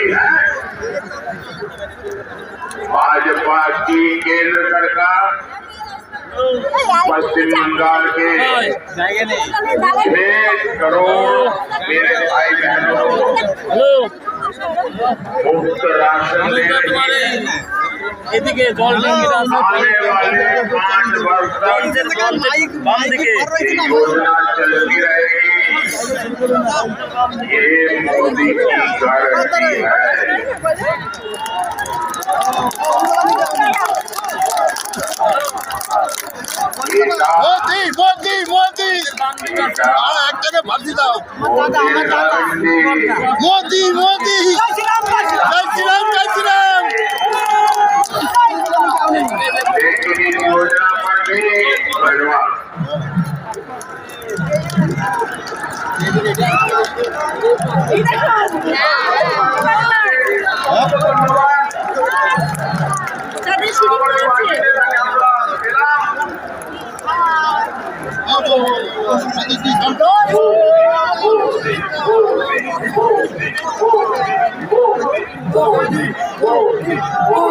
रही है भाजपा की केंद्र सरकार पश्चिम बंगाल के छह करोड़ मेरे भाई बहनों मुफ्त राशन दे रही है এদিকে জল ট্যাঙ্কিটা আছে ये मोदी की गारंटी है बेटा মোদি মোদি মোদি बेटा আর একটাকে ভাবছি দাও मोदी गारंटी মোদি মোদি জয় শ্রীরাম জয় শ্রীরাম लेकिन इस योजना पर भी Oh,